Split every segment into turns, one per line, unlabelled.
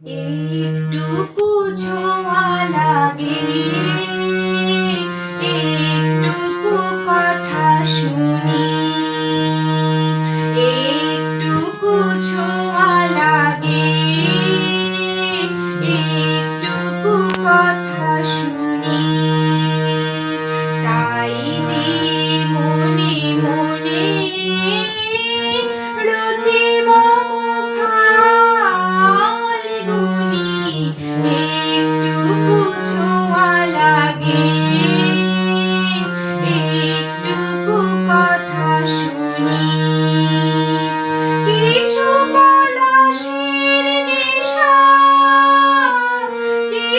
একটুকু ছোঁয়া লাগে।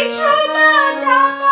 超大超